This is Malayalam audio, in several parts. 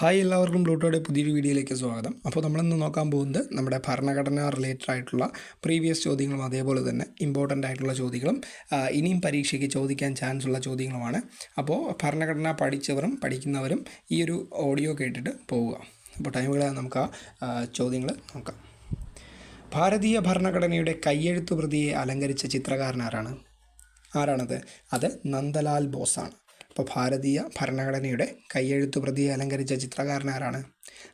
ഹായ് എല്ലാവർക്കും പ്ലൂട്ടോയുടെ പുതിയൊരു വീഡിയോയിലേക്ക് സ്വാഗതം. അപ്പോൾ നമ്മളിന്ന് നോക്കാൻ പോകുന്നത് നമ്മുടെ ഭരണഘടന റിലേറ്റഡ് ആയിട്ടുള്ള പ്രീവിയസ് ചോദ്യങ്ങളും അതേപോലെ തന്നെ ഇമ്പോർട്ടന്റ് ആയിട്ടുള്ള ചോദ്യങ്ങളും ഇനിയും പരീക്ഷയ്ക്ക് ചോദിക്കാൻ ചാൻസ് ഉള്ള ചോദ്യങ്ങളുമാണ്. അപ്പോൾ ഭരണഘടന പഠിച്ചവരും പഠിക്കുന്നവരും ഈ ഒരു ഓഡിയോ കേട്ടിട്ട് പോവുക. അപ്പോൾ ടൈമുകളെ നമുക്ക് ആ ചോദ്യങ്ങൾ നോക്കാം. ഭാരതീയ ഭരണഘടനയുടെ കയ്യെഴുത്തു പ്രതിയെ അലങ്കരിച്ച ചിത്രകാരൻ ആരാണ്? ആരാണത്? അത് നന്ദലാൽ ബോസാണ്. അപ്പോൾ ഭാരതീയ ഭരണഘടനയുടെ കയ്യെഴുത്തു പ്രതിയെ അലങ്കരിച്ച ചിത്രകാരനാരാണ്?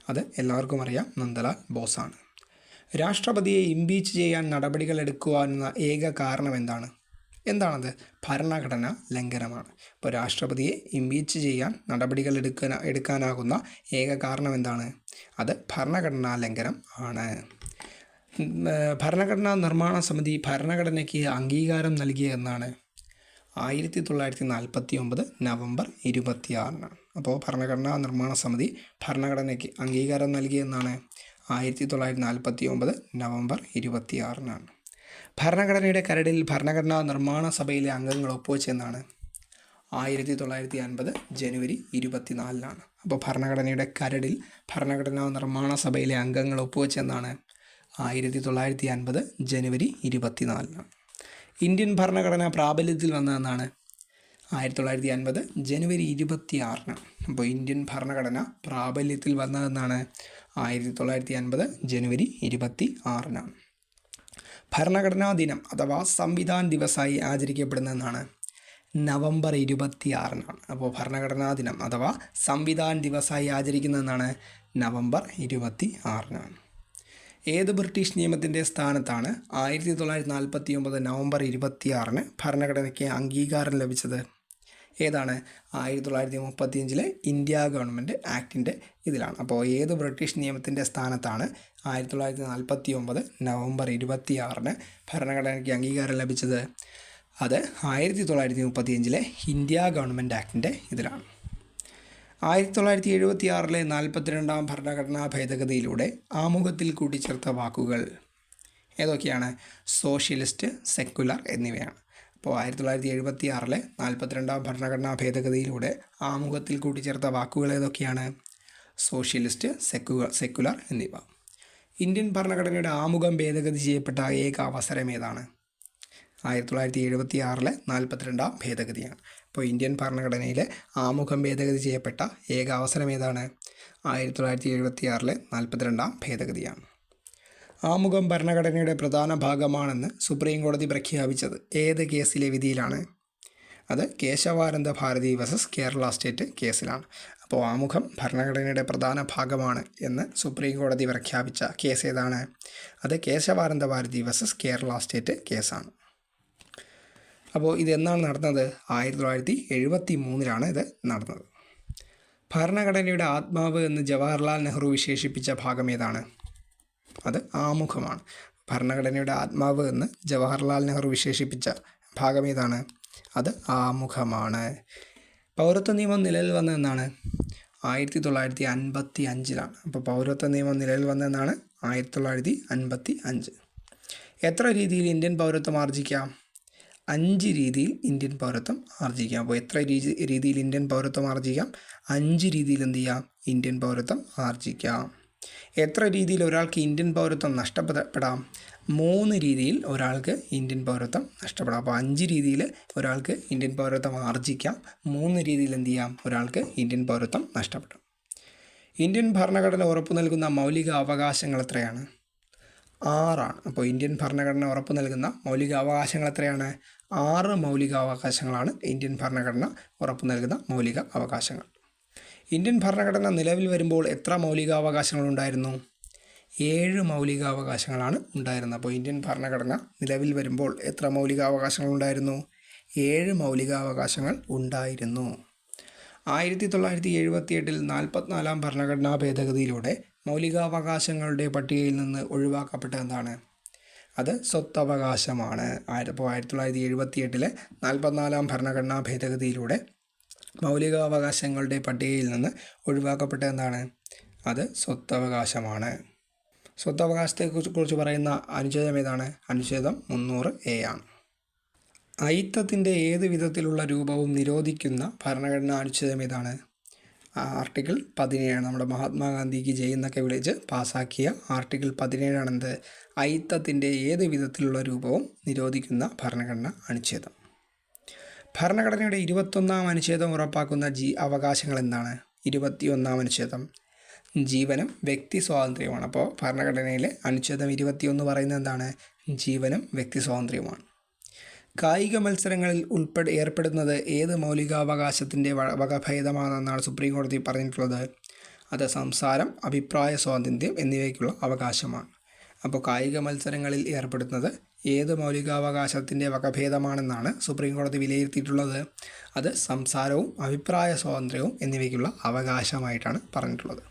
അത് എല്ലാവർക്കും അറിയാം നന്ദലാൽ ബോസാണ്. രാഷ്ട്രപതിയെ ഇംപീച്ച് ചെയ്യാൻ നടപടികൾ എടുക്കുവാനുള്ള ഏക കാരണം എന്താണ്? എന്താണത്? ഭരണഘടന ലംഘനമാണ്. ഇപ്പോൾ രാഷ്ട്രപതിയെ ഇംപീച്ച് ചെയ്യാൻ നടപടികൾ എടുക്കാൻ എടുക്കാനാകുന്ന ഏക കാരണം എന്താണ്? അത് ഭരണഘടനാ ലംഘനം ആണ്. ഭരണഘടനാ നിർമ്മാണ സമിതി ഭരണഘടനയ്ക്ക് അംഗീകാരം നൽകിയ എന്നാണ്. ആയിരത്തി തൊള്ളായിരത്തി നാൽപ്പത്തി ഒമ്പത് നവംബർ ഇരുപത്തിയാറിനാണ്. അപ്പോൾ ഭരണഘടനാ നിർമ്മാണ സമിതി ഭരണഘടനയ്ക്ക് അംഗീകാരം നൽകിയെന്നാണ് ആയിരത്തി തൊള്ളായിരത്തി നാൽപ്പത്തി ഒമ്പത് നവംബർ ഇരുപത്തിയാറിനാണ്. ഭരണഘടനയുടെ കരടിൽ ഭരണഘടനാ നിർമ്മാണ സഭയിലെ അംഗങ്ങൾ ഒപ്പുവെച്ചെന്നാണ് ആയിരത്തി തൊള്ളായിരത്തി അൻപത് ജനുവരി ഇരുപത്തിനാലിനാണ്. അപ്പോൾ ഭരണഘടനയുടെ കരടിൽ ഭരണഘടനാ നിർമ്മാണ സഭയിലെ അംഗങ്ങൾ ഒപ്പുവെച്ചെന്നാണ് ആയിരത്തി തൊള്ളായിരത്തി അൻപത് ജനുവരി ഇരുപത്തിനാലിനാണ്. ഇന്ത്യൻ ഭരണഘടന പ്രാബല്യത്തിൽ വന്നതെന്നാണ് ആയിരത്തി തൊള്ളായിരത്തി അൻപത് ജനുവരി ഇരുപത്തി ആറിന് അപ്പോൾ ഇന്ത്യൻ ഭരണഘടന പ്രാബല്യത്തിൽ വന്നതെന്നാണ് ആയിരത്തി തൊള്ളായിരത്തി അൻപത് ജനുവരി ഇരുപത്തി ആറിനാണ് ഭരണഘടനാ ദിനം അഥവാ സംവിധാൻ ദിവസമായി ആചരിക്കപ്പെടുന്നതെന്നാണ് നവംബർ ഇരുപത്തി ആറിനാണ് അപ്പോൾ ഭരണഘടനാ ദിനം അഥവാ സംവിധാൻ ദിവസമായി ആചരിക്കുന്നതെന്നാണ് നവംബർ ഇരുപത്തി ആറിനാണ് ഏത് ബ്രിട്ടീഷ് നിയമത്തിന്റെ സ്ഥാനത്താണ് ആയിരത്തി തൊള്ളായിരത്തി നാൽപ്പത്തി ഒമ്പത് നവംബർ ഇരുപത്തിയാറിന് ഭരണഘടനയ്ക്ക് അംഗീകാരം ലഭിച്ചത്? ഏതാണ് ആയിരത്തി തൊള്ളായിരത്തി മുപ്പത്തിയഞ്ചിലെ ഇന്ത്യ ഗവൺമെന്റ് ആക്ടിന്റെ ഇതിലാണ്. അപ്പോൾ ഏത് ബ്രിട്ടീഷ് നിയമത്തിന്റെ സ്ഥാനത്താണ് ആയിരത്തി തൊള്ളായിരത്തി നാൽപ്പത്തി ഒമ്പത് നവംബർ ഇരുപത്തിയാറിന് ഭരണഘടനയ്ക്ക് അംഗീകാരം ലഭിച്ചത്? അത് ആയിരത്തി തൊള്ളായിരത്തി മുപ്പത്തിയഞ്ചിലെ ഇന്ത്യ ഗവൺമെന്റ് ആക്ടിന്റെ ഇതിലാണ്. ആയിരത്തി തൊള്ളായിരത്തി എഴുപത്തി ആറിലെ നാൽപ്പത്തിരണ്ടാം ഭരണഘടനാ ഭേദഗതിയിലൂടെ ആമുഖത്തിൽ കൂട്ടിച്ചേർത്ത വാക്കുകൾ ഏതൊക്കെയാണ്? സോഷ്യലിസ്റ്റ് സെക്കുലർ എന്നിവയാണ്. അപ്പോൾ ആയിരത്തി തൊള്ളായിരത്തി എഴുപത്തി ആറിലെ നാൽപ്പത്തിരണ്ടാം ഭരണഘടനാ ഭേദഗതിയിലൂടെ ആമുഖത്തിൽ കൂട്ടിച്ചേർത്ത വാക്കുകൾ ഏതൊക്കെയാണ്? സോഷ്യലിസ്റ്റ് സെക്കു സെക്കുലർ എന്നിവ. ഇന്ത്യൻ ഭരണഘടനയുടെ ആമുഖം ഭേദഗതി ചെയ്യപ്പെട്ട ഏക അവസരം ഏതാണ്? ആയിരത്തി തൊള്ളായിരത്തി എഴുപത്തി ആറിലെ നാൽപ്പത്തിരണ്ടാം ഭേദഗതിയാണ്. അപ്പോൾ ഇന്ത്യൻ ഭരണഘടനയിലെ ആമുഖം ഭേദഗതി ചെയ്യപ്പെട്ട ഏക അവസരം ഏതാണ്? ആയിരത്തി തൊള്ളായിരത്തി എഴുപത്തി ആറിലെ നാൽപ്പത്തിരണ്ടാം ഭേദഗതിയാണ്. ആമുഖം ഭരണഘടനയുടെ പ്രധാന ഭാഗമാണെന്ന് സുപ്രീം കോടതി പ്രഖ്യാപിച്ചത് ഏത് കേസിലെ വിധിയിലാണ്? അത് കേശവാനന്ദ ഭാരതി വസസ് കേരള സ്റ്റേറ്റ് കേസിലാണ്. അപ്പോൾ ആമുഖം ഭരണഘടനയുടെ പ്രധാന ഭാഗമാണ് എന്ന് സുപ്രീം കോടതി പ്രഖ്യാപിച്ച കേസ് ഏതാണ്? അത് കേശവാനന്ദ ഭാരതി വസസ് കേരള സ്റ്റേറ്റ് കേസാണ്. അപ്പോൾ ഇത് എന്നാണ് നടന്നത്? ആയിരത്തി തൊള്ളായിരത്തി എഴുപത്തി മൂന്നിലാണ് ഇത് നടന്നത്. ഭരണഘടനയുടെ ആത്മാവ് എന്ന് ജവഹർലാൽ നെഹ്റു വിശേഷിപ്പിച്ച ഭാഗം ഏതാണ്? അത് ആമുഖമാണ്. ഭരണഘടനയുടെ ആത്മാവ് എന്ന് ജവഹർലാൽ നെഹ്റു വിശേഷിപ്പിച്ച ഭാഗം ഏതാണ്? അത് ആമുഖമാണ്. പൗരത്വ നിയമം നിലവിൽ വന്നതെന്നാണ് ആയിരത്തി തൊള്ളായിരത്തി അൻപത്തി അഞ്ചിലാണ് അപ്പോൾ പൗരത്വ നിയമം നിലവിൽ വന്നതെന്നാണ് ആയിരത്തി തൊള്ളായിരത്തി അൻപത്തി അഞ്ച് എത്ര രീതിയിൽ ഇന്ത്യൻ പൗരത്വം ആർജിക്കാം? അഞ്ച് രീതിയിൽ ഇന്ത്യൻ പൗരത്വം ആർജിക്കാം. അപ്പോൾ എത്ര രീതി രീതിയിൽ ഇന്ത്യൻ പൗരത്വം ആർജിക്കാം? അഞ്ച് രീതിയിൽ എന്ത് ചെയ്യാം? ഇന്ത്യൻ പൗരത്വം ആർജിക്കാം. എത്ര രീതിയിൽ ഒരാൾക്ക് ഇന്ത്യൻ പൗരത്വം നഷ്ടപ്പെടാം? മൂന്ന് രീതിയിൽ ഒരാൾക്ക് ഇന്ത്യൻ പൗരത്വം നഷ്ടപ്പെടാം. അപ്പോൾ അഞ്ച് രീതിയിൽ ഒരാൾക്ക് ഇന്ത്യൻ പൗരത്വം ആർജിക്കാം. മൂന്ന് രീതിയിൽ എന്ത് ചെയ്യാം? ഒരാൾക്ക് ഇന്ത്യൻ പൗരത്വം നഷ്ടപ്പെടാം. ഇന്ത്യൻ ഭരണഘടന ഉറപ്പു നൽകുന്ന മൗലിക അവകാശങ്ങൾ എത്രയാണ്? ആറാണ്. അപ്പോൾ ഇന്ത്യൻ ഭരണഘടന ഉറപ്പു നൽകുന്ന മൗലിക അവകാശങ്ങൾ എത്രയാണ്? ആറ് മൗലിക അവകാശങ്ങളാണ് ഇന്ത്യൻ ഭരണഘടന ഉറപ്പു നൽകുന്ന മൗലിക അവകാശങ്ങൾ ഇന്ത്യൻ ഭരണഘടന നിലവിൽ വരുമ്പോൾ എത്ര മൗലികാവകാശങ്ങൾ ഉണ്ടായിരുന്നു? ഏഴ് മൗലികാവകാശങ്ങളാണ് ഉണ്ടായിരുന്നത്. അപ്പോൾ ഇന്ത്യൻ ഭരണഘടന നിലവിൽ വരുമ്പോൾ എത്ര മൗലികാവകാശങ്ങൾ ഉണ്ടായിരുന്നു? ഏഴ് മൗലികാവകാശങ്ങൾ ഉണ്ടായിരുന്നു. ആയിരത്തി തൊള്ളായിരത്തി എഴുപത്തി എട്ടിൽ നാൽപ്പത്തിനാലാം ഭരണഘടനാ ഭേദഗതിയിലൂടെ മൗലികാവകാശങ്ങളുടെ പട്ടികയിൽ നിന്ന് ഒഴിവാക്കപ്പെട്ടതാണ് അത് സ്വത്തവകാശമാണ്. ആയിരത്തി ആയിരത്തി തൊള്ളായിരത്തി എഴുപത്തി എട്ടിലെ നാൽപ്പത്തിനാലാം ഭരണഘടനാ ഭേദഗതിയിലൂടെ മൗലികാവകാശങ്ങളുടെ പട്ടികയിൽ നിന്ന് ഒഴിവാക്കപ്പെട്ട എന്താണ് അത് സ്വത്തവകാശമാണ്. സ്വത്തവകാശത്തെക്കുറിച്ച് കുറിച്ച് പറയുന്ന അനുച്ഛേദം ഏതാണ്? അനുച്ഛേദം മുന്നൂറ് എ ആണ്. അയിത്തത്തിന്റെ ഏത് വിധത്തിലുള്ള രൂപവും നിരോധിക്കുന്ന ഭരണഘടനാ അനുച്ഛേദം ഏതാണ്? ആർട്ടിക്കിൾ പതിനേഴാണ്. നമ്മുടെ മഹാത്മാഗാന്ധിക്ക് ജയ് എന്നൊക്കെ വിളിച്ച് പാസാക്കിയ ആർട്ടിക്കിൾ പതിനേഴാണെന്ത് അയിത്തത്തിന്റെ ഏത് വിധത്തിലുള്ള രൂപവും നിരോധിക്കുന്ന ഭരണഘടന അനുച്ഛേദം. ഭരണഘടനയുടെ ഇരുപത്തൊന്നാം അനുച്ഛേദം ഉറപ്പാക്കുന്ന ജീ അവകാശങ്ങൾ എന്താണ്? ഇരുപത്തിയൊന്നാം അനുച്ഛേദം. ജീവനും വ്യക്തി സ്വാതന്ത്ര്യവുമാണ്. അപ്പോൾ ഭരണഘടനയിലെ അനുച്ഛേദം ഇരുപത്തിയൊന്ന് പറയുന്നത് എന്താണ്? ജീവനും വ്യക്തി സ്വാതന്ത്ര്യവുമാണ്. കായിക മത്സരങ്ങളിൽ ഉൾപ്പെടെ ഏർപ്പെടുന്നത് ഏത് മൗലികാവകാശത്തിന്റെ വകഭേദമാണെന്നാണ് സുപ്രീം കോടതി പറഞ്ഞിട്ടുള്ളത്. അത് സംസാരം അഭിപ്രായ സ്വാതന്ത്ര്യം എന്നിവയ്ക്കുള്ള അവകാശമാണ്. അപ്പോൾ കായിക മത്സരങ്ങളിൽ ഏർപ്പെടുന്നത് ഏത് മൗലികാവകാശത്തിന്റെ വകഭേദമാണെന്നാണ് സുപ്രീം കോടതി വിലയിരുത്തിയിട്ടുള്ളത്. അത് സംസാരവും അഭിപ്രായ സ്വാതന്ത്ര്യവും എന്നിവയ്ക്കുള്ള അവകാശമായിട്ടാണ് പറഞ്ഞിട്ടുള്ളത്.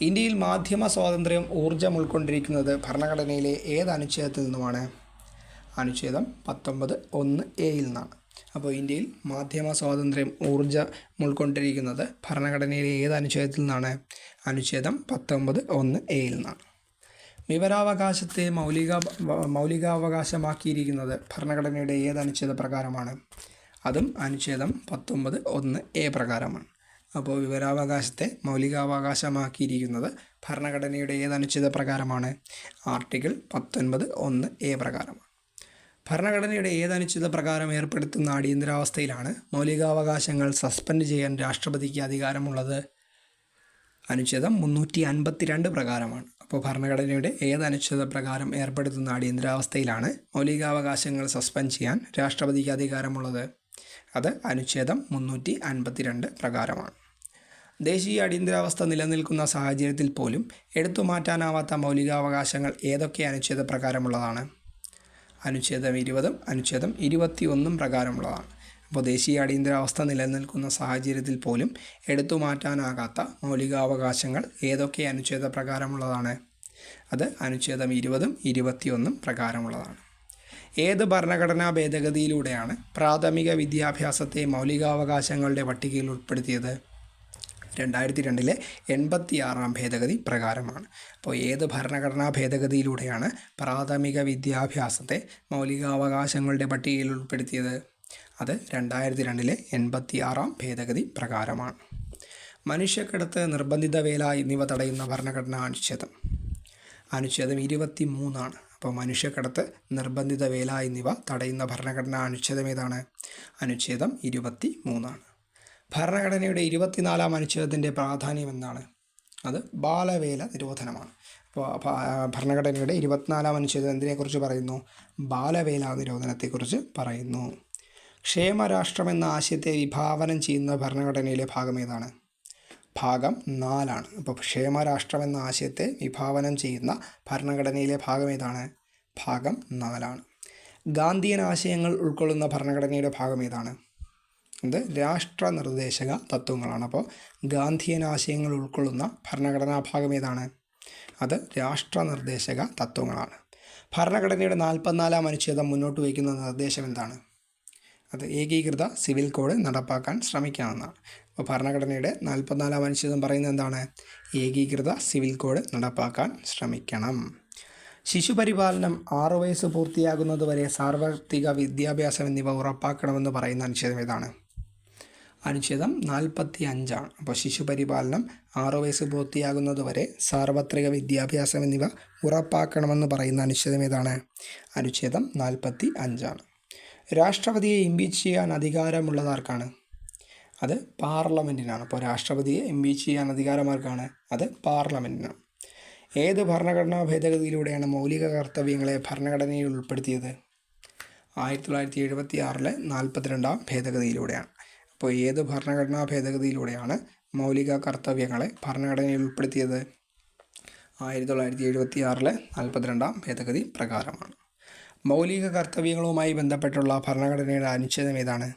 ഇന്ത്യയിൽ മാധ്യമ സ്വാതന്ത്ര്യം ഊർജം ഉൾക്കൊണ്ടിരിക്കുന്നത് ഭരണഘടനയിലെ ഏത് അനുച്ഛേദത്തിൽ നിന്നുമാണ്? അനുച്ഛേദം പത്തൊമ്പത് ഒന്ന് എയിൽ നിന്നാണ്. അപ്പോൾ ഇന്ത്യയിൽ മാധ്യമ സ്വാതന്ത്ര്യം ഊർജം ഉൾക്കൊണ്ടിരിക്കുന്നത് ഭരണഘടനയിലെ ഏത് അനുച്ഛേദത്തിൽ നിന്നാണ്? അനുച്ഛേദം പത്തൊമ്പത് ഒന്ന് എയിൽ നിന്നാണ്. വിവരാവകാശത്തെ മൗലിക മൗലികാവകാശമാക്കിയിരിക്കുന്നത് ഭരണഘടനയുടെ ഏത് അനുച്ഛേദ പ്രകാരമാണ്? അതും അനുച്ഛേദം പത്തൊമ്പത് ഒന്ന് എ പ്രകാരമാണ്. അപ്പോൾ വിവരാവകാശത്തെ മൗലികാവകാശമാക്കിയിരിക്കുന്നത് ഭരണഘടനയുടെ ഏത് അനുച്ഛേദ പ്രകാരമാണ്? ആർട്ടിക്കിൾ പത്തൊൻപത് ഒന്ന് എ പ്രകാരമാണ്. ഭരണഘടനയുടെ ഏത് അനുച്ഛേദ പ്രകാരം ഏർപ്പെടുത്തുന്ന അടിയന്തരാവസ്ഥയിലാണ് മൗലികാവകാശങ്ങൾ സസ്പെൻഡ് ചെയ്യാൻ രാഷ്ട്രപതിക്ക് അധികാരമുള്ളത്. അനുച്ഛേദം മുന്നൂറ്റി അൻപത്തിരണ്ട് പ്രകാരമാണ്. അപ്പോൾ ഭരണഘടനയുടെ ഏത് അനുച്ഛേദ പ്രകാരം ഏർപ്പെടുത്തുന്ന അടിയന്തരാവസ്ഥയിലാണ് മൗലികാവകാശങ്ങൾ സസ്പെൻഡ് ചെയ്യാൻ രാഷ്ട്രപതിക്ക് അധികാരമുള്ളത്. അത് അനുച്ഛേദം മുന്നൂറ്റി അൻപത്തിരണ്ട് പ്രകാരമാണ്. ദേശീയ അടിയന്തരാവസ്ഥ നിലനിൽക്കുന്ന സാഹചര്യത്തിൽ പോലും എടുത്തു മാറ്റാനാവാത്ത മൗലികാവകാശങ്ങൾ ഏതൊക്കെ അനുച്ഛേദ പ്രകാരമുള്ളതാണ്? അനുച്ഛേദം ഇരുപതും അനുച്ഛേദം ഇരുപത്തിയൊന്നും പ്രകാരമുള്ളതാണ്. അപ്പോൾ ദേശീയ അടിയന്തരാവസ്ഥ നിലനിൽക്കുന്ന സാഹചര്യത്തിൽ പോലും എടുത്തു മാറ്റാനാകാത്ത മൗലികാവകാശങ്ങൾ ഏതൊക്കെ അനുച്ഛേദ പ്രകാരമുള്ളതാണ്? അത് അനുച്ഛേദം ഇരുപതും ഇരുപത്തിയൊന്നും പ്രകാരമുള്ളതാണ്. ഏത് ഭരണഘടനാ ഭേദഗതിയിലൂടെയാണ് പ്രാഥമിക വിദ്യാഭ്യാസത്തെ മൗലികാവകാശങ്ങളുടെ പട്ടികയിൽ ഉൾപ്പെടുത്തിയത്? രണ്ടായിരത്തി രണ്ടിലെ എൺപത്തിയാറാം ഭേദഗതി പ്രകാരമാണ്. അപ്പോൾ ഏത് ഭരണഘടനാ ഭേദഗതിയിലൂടെയാണ് പ്രാഥമിക വിദ്യാഭ്യാസത്തെ മൗലികാവകാശങ്ങളുടെ പട്ടികയിൽ ഉൾപ്പെടുത്തിയത്? അത് രണ്ടായിരത്തി രണ്ടിലെ എൺപത്തിയാറാം ഭേദഗതി പ്രകാരമാണ്. മനുഷ്യക്കടത്ത് നിർബന്ധിത വേല എന്നിവ തടയുന്ന ഭരണഘടനാ അനുച്ഛേദം. അനുച്ഛേദം ഇരുപത്തി മൂന്നാണ് അപ്പോൾ മനുഷ്യക്കടത്ത് നിർബന്ധിത വേല എന്നിവ തടയുന്ന ഭരണഘടനാ അനുച്ഛേദം ഏതാണ്? അനുച്ഛേദം ഇരുപത്തി മൂന്നാണ് ഭരണഘടനയുടെ ഇരുപത്തിനാലാം അനുച്ഛേദത്തിന്റെ പ്രാധാന്യം എന്നാണ് അത് ബാലവേല നിരോധനമാണ്. അപ്പോൾ ഭരണഘടനയുടെ ഇരുപത്തിനാലാം അനുച്ഛേദം എന്തിനെക്കുറിച്ച് പറയുന്നു? ബാലവേല നിരോധനത്തെക്കുറിച്ച് പറയുന്നു. ക്ഷേമരാഷ്ട്രം എന്ന ആശയത്തെ വിഭാവനം ചെയ്യുന്ന ഭരണഘടനയിലെ ഭാഗം ഏതാണ്? ഭാഗം നാലാണ്. അപ്പോൾ ക്ഷേമരാഷ്ട്രം എന്ന ആശയത്തെ വിഭാവനം ചെയ്യുന്ന ഭരണഘടനയിലെ ഭാഗം ഏതാണ്? ഭാഗം നാലാണ്. ഗാന്ധിയൻ ആശയങ്ങൾ ഉൾക്കൊള്ളുന്ന ഭരണഘടനയുടെ ഭാഗം ഏതാണ്? ഇത് രാഷ്ട്ര നിർദ്ദേശക തത്വങ്ങളാണ്. അപ്പോൾ ഗാന്ധിയൻ ആശയങ്ങൾ ഉൾക്കൊള്ളുന്ന ഭരണഘടനാ ഭാഗം ഏതാണ്? അത് രാഷ്ട്ര നിർദ്ദേശക തത്വങ്ങളാണ്. ഭരണഘടനയുടെ നാൽപ്പത്തിനാലാം അനുച്ഛേദം മുന്നോട്ട് വയ്ക്കുന്ന നിർദ്ദേശം എന്താണ്? അത് ഏകീകൃത സിവിൽ കോഡ് നടപ്പാക്കാൻ ശ്രമിക്കാമെന്നാണ് അപ്പോൾ ഭരണഘടനയുടെ നാൽപ്പത്തിനാലാം അനുച്ഛേദം പറയുന്നത് എന്താണ്? ഏകീകൃത സിവിൽ കോഡ് നടപ്പാക്കാൻ ശ്രമിക്കണം. ശിശുപരിപാലനം ആറു വയസ്സ് പൂർത്തിയാകുന്നതുവരെ സാർവത്രിക വിദ്യാഭ്യാസം എന്നിവ ഉറപ്പാക്കണമെന്ന് പറയുന്ന അനുച്ഛേദം ഏതാണ്? അനുച്ഛേദം നാൽപ്പത്തി അഞ്ചാണ് അപ്പോൾ ശിശുപരിപാലനം ആറു വയസ്സ് പൂർത്തിയാകുന്നതുവരെ സാർവത്രിക വിദ്യാഭ്യാസം എന്നിവ ഉറപ്പാക്കണമെന്ന് പറയുന്ന അനുച്ഛേദം ഏതാണ്? അനുച്ഛേദം നാൽപ്പത്തി അഞ്ചാണ് രാഷ്ട്രപതിയെ ഇംപീച്ച് ചെയ്യാൻ അധികാരമുള്ളതാർക്കാണ് അത് പാർലമെന്റിനാണ് അപ്പോൾ രാഷ്ട്രപതിയെ ഇംപീച്ച് ചെയ്യാൻ അധികാരമാർക്കാണ് അത് പാർലമെന്റിനാണ് ഏത് ഭരണഘടനാ ഭേദഗതിയിലൂടെയാണ് മൗലിക കർത്തവ്യങ്ങളെ ഭരണഘടനയിൽ ഉൾപ്പെടുത്തിയത്? ആയിരത്തി തൊള്ളായിരത്തി എഴുപത്തി ആറിലെ നാൽപ്പത്തിരണ്ടാം ഭേദഗതിയിലൂടെയാണ്. അപ്പോൾ ഏത് ഭരണഘടനാ ഭേദഗതിയിലൂടെയാണ് മൗലിക കർത്തവ്യങ്ങളെ ഭരണഘടനയിൽ ഉൾപ്പെടുത്തിയത്? ആയിരത്തി തൊള്ളായിരത്തി എഴുപത്തി ആറിലെ നാൽപ്പത്തിരണ്ടാം ഭേദഗതി പ്രകാരമാണ്. മൗലിക കർത്തവ്യങ്ങളുമായി ബന്ധപ്പെട്ടുള്ള ഭരണഘടനയുടെ അനുച്ഛേദം ഏതാണ്?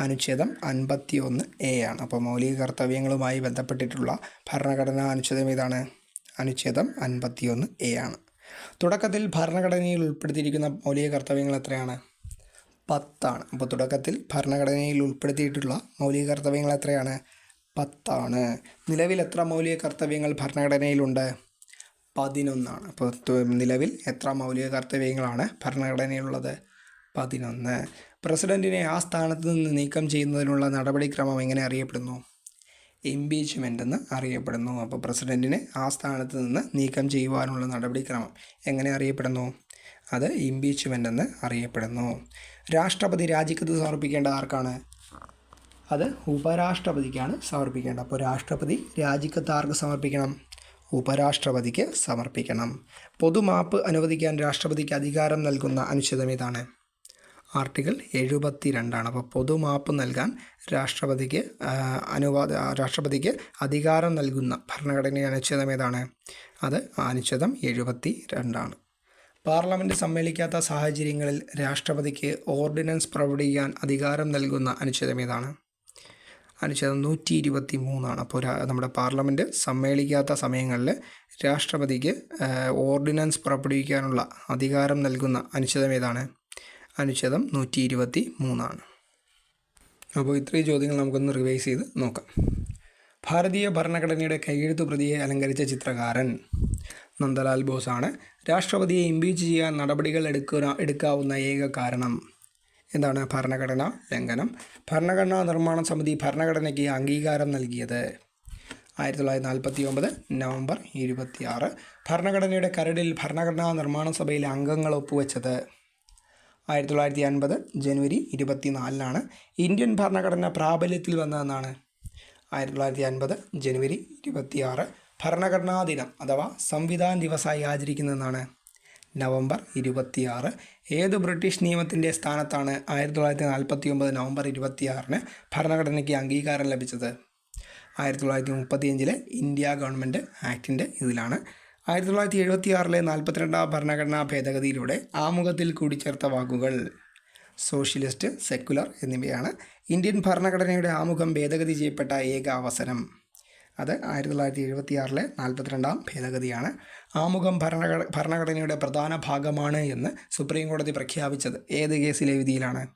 അനുച്ഛേദം അൻപത്തി ഒന്ന് എ ആണ്. അപ്പോൾ മൗലിക കർത്തവ്യങ്ങളുമായി ബന്ധപ്പെട്ടിട്ടുള്ള ഭരണഘടനാ അനുച്ഛേദം ഏതാണ്? അനുച്ഛേദം അൻപത്തി ഒന്ന് എ ആണ്. തുടക്കത്തിൽ ഭരണഘടനയിൽ ഉൾപ്പെടുത്തിയിരിക്കുന്ന മൗലിക കർത്തവ്യങ്ങൾ എത്രയാണ്? പത്താണ്. അപ്പോൾ തുടക്കത്തിൽ ഭരണഘടനയിൽ ഉൾപ്പെടുത്തിയിട്ടുള്ള മൗലിക കർത്തവ്യങ്ങൾ എത്രയാണ്? പത്താണ്. നിലവിൽ എത്ര മൗലിക കർത്തവ്യങ്ങൾ ഭരണഘടനയിലുണ്ട്? പതിനൊന്നാണ്. അപ്പോൾ നിലവിൽ എത്ര മൗലിക കർത്തവ്യങ്ങളാണ് ഭരണഘടനയിലുള്ളത്? പതിനൊന്ന്. പ്രസിഡന്റിനെ ആ സ്ഥാനത്ത് നിന്ന് നീക്കം ചെയ്യുന്നതിനുള്ള നടപടിക്രമം എങ്ങനെ അറിയപ്പെടുന്നു? ഇംപീച്ച്മെന്റ് എന്ന് അറിയപ്പെടുന്നു. അപ്പോൾ പ്രസിഡന്റിനെ ആ സ്ഥാനത്ത് നിന്ന് നീക്കം ചെയ്യുവാനുള്ള നടപടിക്രമം എങ്ങനെ അറിയപ്പെടുന്നു? അത് ഇംപീച്ച്മെന്റ് എന്ന് അറിയപ്പെടുന്നു. രാഷ്ട്രപതി രാജിക്കത്ത് സമർപ്പിക്കേണ്ട ആർക്കാണ്? അത് ഉപരാഷ്ട്രപതിക്കാണ് സമർപ്പിക്കേണ്ടത്. അപ്പോൾ രാഷ്ട്രപതി രാജിക്കത്ത് ആർക്ക് സമർപ്പിക്കണം? ഉപരാഷ്ട്രപതിക്ക് സമർപ്പിക്കണം. പൊതുമാപ്പ് അനുവദിക്കാൻ രാഷ്ട്രപതിക്ക് അധികാരം നൽകുന്ന അനുച്ഛേദം ഇതാണ് ആർട്ടിക്കിൾ എഴുപത്തി രണ്ടാണ് അപ്പോൾ പൊതുമാപ്പ് നൽകാൻ രാഷ്ട്രപതിക്ക് അനുവാദ രാഷ്ട്രപതിക്ക് അധികാരം നൽകുന്ന ഭരണഘടനയുടെ അനുച്ഛേദം ഏതാണ്? അത് അനുച്ഛേദം എഴുപത്തി രണ്ടാണ് പാർലമെന്റ് സമ്മേളിക്കാത്ത സാഹചര്യങ്ങളിൽ രാഷ്ട്രപതിക്ക് ഓർഡിനൻസ് പുറപ്പെടുവിക്കാൻ അധികാരം നൽകുന്ന അനുച്ഛേദം ഏതാണ്? അനുച്ഛേദം നൂറ്റി ഇരുപത്തി മൂന്നാണ് അപ്പോൾ നമ്മുടെ പാർലമെന്റ് സമ്മേളിക്കാത്ത സമയങ്ങളിൽ രാഷ്ട്രപതിക്ക് ഓർഡിനൻസ് പുറപ്പെടുവിക്കാനുള്ള അധികാരം നൽകുന്ന അനുച്ഛേദം ഏതാണ്? അനുച്ഛേദം നൂറ്റി ഇരുപത്തി മൂന്നാണ് അപ്പോൾ ഇത്രയും ചോദ്യങ്ങൾ നമുക്കൊന്ന് റിവൈസ് ചെയ്ത് നോക്കാം. ഭാരതീയ ഭരണഘടനയുടെ കൈയെഴുത്തു പ്രതിയെ അലങ്കരിച്ച ചിത്രകാരൻ നന്ദലാൽ ബോസാണ് രാഷ്ട്രപതിയെ ഇംപീച്ച് ചെയ്യാൻ നടപടികൾ എടുക്കുന്ന എടുക്കാവുന്ന ഏക കാരണം. എന്താണ് ഭരണഘടന ലംഘനം? ഭരണഘടനാ നിർമ്മാണ സമിതി ഭരണഘടനയ്ക്ക് അംഗീകാരം നൽകിയത്. ആയിരത്തി തൊള്ളായിരത്തി നാൽപ്പത്തി ഒമ്പത് നവംബർ ഇരുപത്തിയാറ് ഭരണഘടനയുടെ കരടിൽ ഭരണഘടനാ നിർമ്മാണ സഭയിലെ അംഗങ്ങൾ ഒപ്പുവെച്ചത്. ആയിരത്തി തൊള്ളായിരത്തി അൻപത് ജനുവരി ഇരുപത്തിനാലിനാണ് ഇന്ത്യൻ ഭരണഘടന പ്രാബല്യത്തിൽ വന്നതെന്നാണ് ആയിരത്തി തൊള്ളായിരത്തി അൻപത് ജനുവരി ഇരുപത്തിയാറ് ഭരണഘടനാ ദിനം അഥവാ സംവിധാൻ ദിവസമായി ആചരിക്കുന്നതാണ് നവംബർ ഇരുപത്തിയാറ് ഏത് ബ്രിട്ടീഷ് നിയമത്തിന്റെ സ്ഥാനത്താണ് ആയിരത്തി തൊള്ളായിരത്തി നാൽപ്പത്തി ഒമ്പത് നവംബർ ഇരുപത്തിയാറിന് ഭരണഘടനയ്ക്ക് അംഗീകാരം ലഭിച്ചത്? ആയിരത്തി തൊള്ളായിരത്തി മുപ്പത്തിയഞ്ചിലെ ഇന്ത്യ ഗവൺമെന്റ് ആക്ടിന്റെ ഇതിലാണ്. ആയിരത്തി തൊള്ളായിരത്തി എഴുപത്തി ആറിലെ നാൽപ്പത്തിരണ്ടാം ഭരണഘടനാ ഭേദഗതിയിലൂടെ ആമുഖത്തിൽ കൂടിച്ചേർത്ത വാക്കുകൾ സോഷ്യലിസ്റ്റ് സെക്കുലർ എന്നിവയാണ്. ഇന്ത്യൻ ഭരണഘടനയുടെ ആമുഖം ഭേദഗതി ചെയ്യപ്പെട്ട ഏക അവസരം. അത് ആയിരത്തി തൊള്ളായിരത്തി എഴുപത്തി ആറിലെ നാൽപ്പത്തിരണ്ടാം ഭേദഗതിയാണ്. ആമുഖം ഭരണഘട ഭരണഘടനയുടെ പ്രധാന ഭാഗമാണ് എന്ന് സുപ്രീം കോടതി പ്രഖ്യാപിച്ചത്. ഏത് കേസിലെ വിധിയിലാണ്?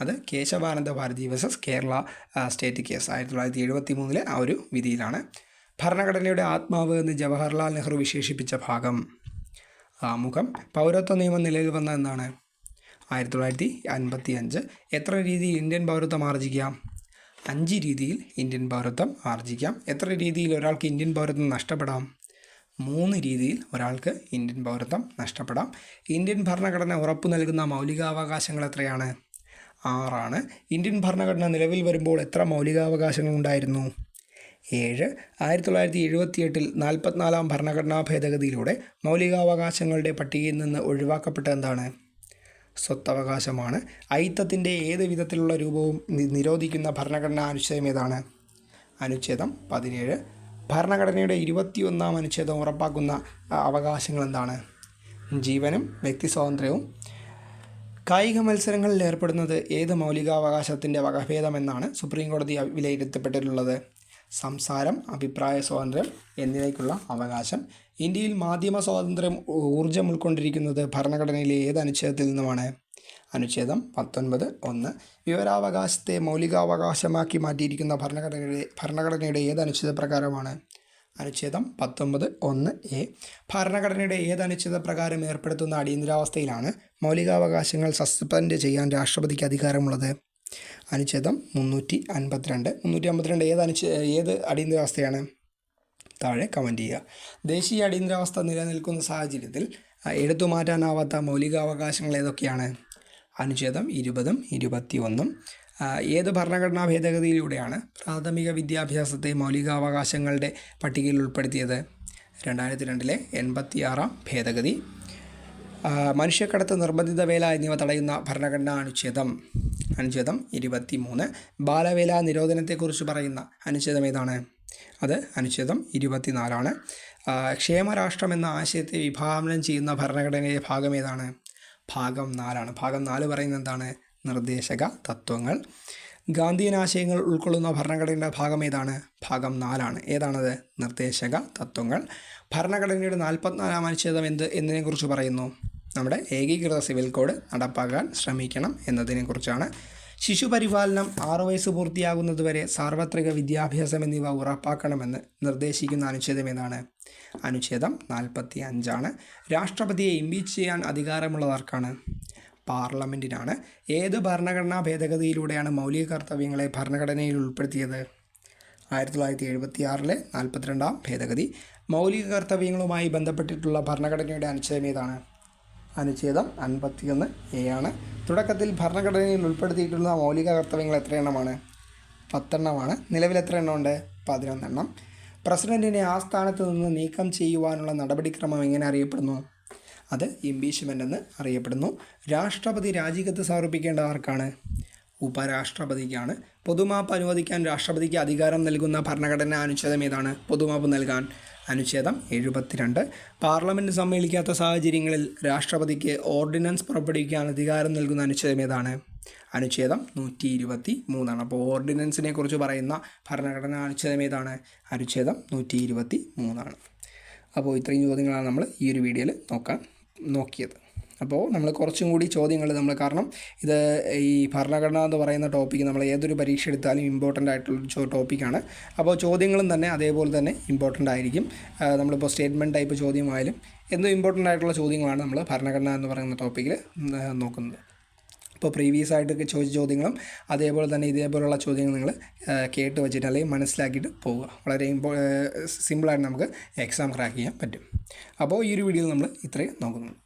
അത് Kesavananda Bharati versus Kerala state case ആയിരത്തി തൊള്ളായിരത്തി എഴുപത്തി മൂന്നിലെ ആ ഒരു വിധിയിലാണ്. ഭരണഘടനയുടെ ആത്മാവ് എന്ന് ജവഹർലാൽ നെഹ്റു വിശേഷിപ്പിച്ച ഭാഗം. ആമുഖം പൗരത്വ നിയമം നിലവിൽ വന്ന എന്നാണ് ആയിരത്തി തൊള്ളായിരത്തി അൻപത്തി അഞ്ച് എത്ര രീതിയിൽ ഇന്ത്യൻ പൗരത്വം ആർജിക്കാം? അഞ്ച് രീതിയിൽ ഇന്ത്യൻ പൗരത്വം ആർജിക്കാം. എത്ര രീതിയിൽ ഒരാൾക്ക് ഇന്ത്യൻ പൗരത്വം നഷ്ടപ്പെടാം? മൂന്ന് രീതിയിൽ ഒരാൾക്ക് ഇന്ത്യൻ പൗരത്വം നഷ്ടപ്പെടാം. ഇന്ത്യൻ ഭരണഘടന ഉറപ്പു നൽകുന്ന മൗലികാവകാശങ്ങൾ എത്രയാണ്? ആറാണ്. ഇന്ത്യൻ ഭരണഘടന നിലവിൽ വരുമ്പോൾ എത്ര മൗലികാവകാശങ്ങൾ ഉണ്ടായിരുന്നു? ഏഴ്. ആയിരത്തി തൊള്ളായിരത്തി എഴുപത്തിയെട്ടിൽ നാൽപ്പത്തിനാലാം ഭരണഘടനാ ഭേദഗതിയിലൂടെ മൗലികാവകാശങ്ങളുടെ പട്ടികയിൽ നിന്ന് ഒഴിവാക്കപ്പെട്ട എന്താണ്? സ്വത്തവകാശമാണ്. ഐത്തത്തിന്റെ ഏത് വിധത്തിലുള്ള രൂപവും നിരോധിക്കുന്ന ഭരണഘടനാ അനുച്ഛേദം ഏതാണ്? അനുച്ഛേദം പതിനേഴ്. ഭരണഘടനയുടെ ഇരുപത്തിയൊന്നാം അനുച്ഛേദം ഉറപ്പാക്കുന്ന അവകാശങ്ങൾ എന്താണ് ജീവനും വ്യക്തി സ്വാതന്ത്ര്യവും. കായിക മത്സരങ്ങളിൽ ഏർപ്പെടുന്നത് ഏത് മൗലികാവകാശത്തിന്റെ വകഭേദമെന്നാണ് സുപ്രീം കോടതി വിലയിരുത്തപ്പെട്ടിട്ടുള്ളത്. സംസാരം അഭിപ്രായ സ്വാതന്ത്ര്യം എന്നിവയ്ക്കുള്ള അവകാശം. ഇന്ത്യയിൽ മാധ്യമ സ്വാതന്ത്ര്യം ഊർജം ഉൾക്കൊണ്ടിരിക്കുന്നത് ഭരണഘടനയിലെ ഏത് അനുച്ഛേദത്തിൽ നിന്നുമാണ്? അനുച്ഛേദം പത്തൊൻപത് ഒന്ന്. വിവരാവകാശത്തെ മൗലികാവകാശമാക്കി മാറ്റിയിരിക്കുന്ന ഭരണഘടനയുടെ ഭരണഘടനയുടെ ഏത് അനുച്ഛേദ പ്രകാരമാണ് അനുച്ഛേദം പത്തൊമ്പത് ഒന്ന് എ. ഭരണഘടനയുടെ ഏത് അനുച്ഛേദ പ്രകാരം ഏർപ്പെടുത്തുന്ന അടിയന്തരാവസ്ഥയിലാണ് മൗലികാവകാശങ്ങൾ സസ്പെൻഡ് ചെയ്യാൻ രാഷ്ട്രപതിക്ക് അധികാരമുള്ളത്? അനുച്ഛേദം മുന്നൂറ്റി അൻപത്തിരണ്ട്. മുന്നൂറ്റി അമ്പത്തിരണ്ട് ഏത് അനുച്ഛേ ഏത് അടിയന്തരാവസ്ഥയാണ്? താഴെ കമന്റ് ചെയ്യുക. ദേശീയ അടിയന്തരാവസ്ഥ നിലനിൽക്കുന്ന സാഹചര്യത്തിൽ എടുത്തു മാറ്റാനാവാത്ത മൗലികാവകാശങ്ങൾ ഏതൊക്കെയാണ്? അനുച്ഛേദം ഇരുപതും ഇരുപത്തി ഒന്നും ഏത് ഭരണഘടനാ ഭേദഗതിയിലൂടെയാണ് പ്രാഥമിക വിദ്യാഭ്യാസത്തെ മൗലികാവകാശങ്ങളുടെ പട്ടികയിൽ ഉൾപ്പെടുത്തിയത്? രണ്ടായിരത്തി രണ്ടിലെ എൺപത്തിയാറാം ഭേദഗതി. മനുഷ്യക്കടത്ത് നിർബന്ധിത വേല എന്നിവ തടയുന്ന ഭരണഘടനാ അനുച്ഛേദം. അനുച്ഛേദം ഇരുപത്തി മൂന്ന് ബാലവേല നിരോധനത്തെക്കുറിച്ച് പറയുന്ന അനുച്ഛേദം ഏതാണ്? അത് അനുച്ഛേദം ഇരുപത്തിനാലാണ്. ക്ഷേമരാഷ്ട്രം എന്ന ആശയത്തെ വിഭാവനം ചെയ്യുന്ന ഭരണഘടനയുടെ ഭാഗം ഏതാണ്? ഭാഗം നാലാണ്. ഭാഗം നാല് പറയുന്നത് എന്താണ്? നിർദ്ദേശക തത്വങ്ങൾ. ഗാന്ധിയൻ ആശയങ്ങൾ ഉൾക്കൊള്ളുന്ന ഭരണഘടനയുടെ ഭാഗം ഏതാണ്? ഭാഗം നാലാണ്. ഏതാണത്? നിർദ്ദേശക തത്വങ്ങൾ. ഭരണഘടനയുടെ നാൽപ്പത്തിനാലാം അനുച്ഛേദം എന്ത് എന്നതിനെക്കുറിച്ച് പറയുന്നു. നമ്മുടെ ഏകീകൃത സിവിൽ കോഡ് നടപ്പാക്കാൻ ശ്രമിക്കണം എന്നതിനെക്കുറിച്ചാണ് ശിശുപരിപാലനം ആറ് വയസ്സ് പൂർത്തിയാകുന്നതുവരെ സാർവത്രിക വിദ്യാഭ്യാസം എന്നിവ ഉറപ്പാക്കണമെന്ന് നിർദ്ദേശിക്കുന്ന അനുച്ഛേദം ഏതാണ്? അനുച്ഛേദം നാൽപ്പത്തി അഞ്ചാണ് രാഷ്ട്രപതിയെ ഇംപീച്ച് ചെയ്യാൻ അധികാരമുള്ളതാർക്കാണ്? പാർലമെന്റിനാണ് ഏത് ഭരണഘടനാ ഭേദഗതിയിലൂടെയാണ് മൗലിക കർത്തവ്യങ്ങളെ ഭരണഘടനയിൽ ഉൾപ്പെടുത്തിയത്? ആയിരത്തി തൊള്ളായിരത്തി എഴുപത്തി ആറിലെ നാൽപ്പത്തിരണ്ടാം ഭേദഗതി. മൗലിക കർത്തവ്യങ്ങളുമായി ബന്ധപ്പെട്ടിട്ടുള്ള ഭരണഘടനയുടെ അനുച്ഛേദം ഏതാണ്? അനുച്ഛേദം അൻപത്തിയൊന്ന് എ ആണ്. തുടക്കത്തിൽ ഭരണഘടനയിൽ ഉൾപ്പെടുത്തിയിട്ടുള്ള മൗലിക കർത്തവ്യങ്ങൾ എത്ര എണ്ണമാണ്? പത്തെണ്ണമാണ്. നിലവിൽ എത്ര എണ്ണമുണ്ട്? പതിനൊന്നെണ്ണം. പ്രസിഡന്റിനെ ആ സ്ഥാനത്ത് നിന്ന് നീക്കം ചെയ്യുവാനുള്ള നടപടിക്രമം എങ്ങനെ അറിയപ്പെടുന്നു? അത് ഇംപീച്ച്മെന്റ് എന്ന് അറിയപ്പെടുന്നു. രാഷ്ട്രപതി രാജിക്കത്ത് സമർപ്പിക്കേണ്ട ആർക്കാണ്? ഉപരാഷ്ട്രപതിക്കാണ്. പൊതുമാപ്പ് അനുവദിക്കാൻ രാഷ്ട്രപതിക്ക് അധികാരം നൽകുന്ന ഭരണഘടനാ അനുച്ഛേദം ഏതാണ്? പൊതുമാപ്പ് നൽകാൻ. അനുച്ഛേദം എഴുപത്തിരണ്ട്. പാർലമെന്റ് സമ്മേളിക്കാത്ത സാഹചര്യങ്ങളിൽ രാഷ്ട്രപതിക്ക് ഓർഡിനൻസ് പുറപ്പെടുവിക്കാൻ അധികാരം നൽകുന്ന അനുച്ഛേദം ഏതാണ്? അനുച്ഛേദം നൂറ്റി ഇരുപത്തി മൂന്നാണ് അപ്പോൾ ഓർഡിനൻസിനെ കുറിച്ച് പറയുന്ന ഭരണഘടനാ അനുച്ഛേദം ഏതാണ്? അനുച്ഛേദം നൂറ്റി ഇരുപത്തി മൂന്നാണ് അപ്പോൾ ഇത്രയും ചോദ്യങ്ങളാണ് നമ്മൾ ഈ ഒരു വീഡിയോയിൽ നോക്കാൻ നോക്കിയത്. അപ്പോൾ നമ്മൾ കുറച്ചും കൂടി ചോദ്യങ്ങൾ നമ്മൾ കാരണം ഇത് ഈ ഭരണഘടന എന്ന് പറയുന്ന ടോപ്പിക്ക് നമ്മൾ ഏതൊരു പരീക്ഷ എടുത്താലും ഇമ്പോർട്ടന്റ് ആയിട്ടുള്ള ടോപ്പിക്കാണ് അപ്പോൾ ചോദ്യങ്ങളും തന്നെ അതേപോലെ തന്നെ ഇമ്പോർട്ടന്റ് ആയിരിക്കും. നമ്മളിപ്പോൾ സ്റ്റേറ്റ്മെന്റ് ടൈപ്പ് ചോദ്യമായാലും എന്തോ ഇമ്പോർട്ടന്റ് ആയിട്ടുള്ള ചോദ്യങ്ങളാണ് നമ്മൾ ഭരണഘടന എന്ന് പറയുന്ന ടോപ്പിക്കിൽ നോക്കുന്നത്. ഇപ്പോൾ പ്രീവിയസ് ആയിട്ടൊക്കെ ചോദിച്ച ചോദ്യങ്ങളും അതേപോലെ തന്നെ ഇതേപോലുള്ള ചോദ്യങ്ങൾ നിങ്ങൾ കേട്ട് വെച്ചിട്ട് അല്ലെങ്കിൽ മനസ്സിലാക്കിയിട്ട് പോവുക. വളരെ ഇമ്പോ സിമ്പിളായിട്ട് നമുക്ക് എക്സാം ക്രാക്ക് ചെയ്യാൻ പറ്റും. അപ്പോൾ ഈ ഒരു വീഡിയോയിൽ നമ്മൾ ഇത്രയും നോക്കുന്നുണ്ട്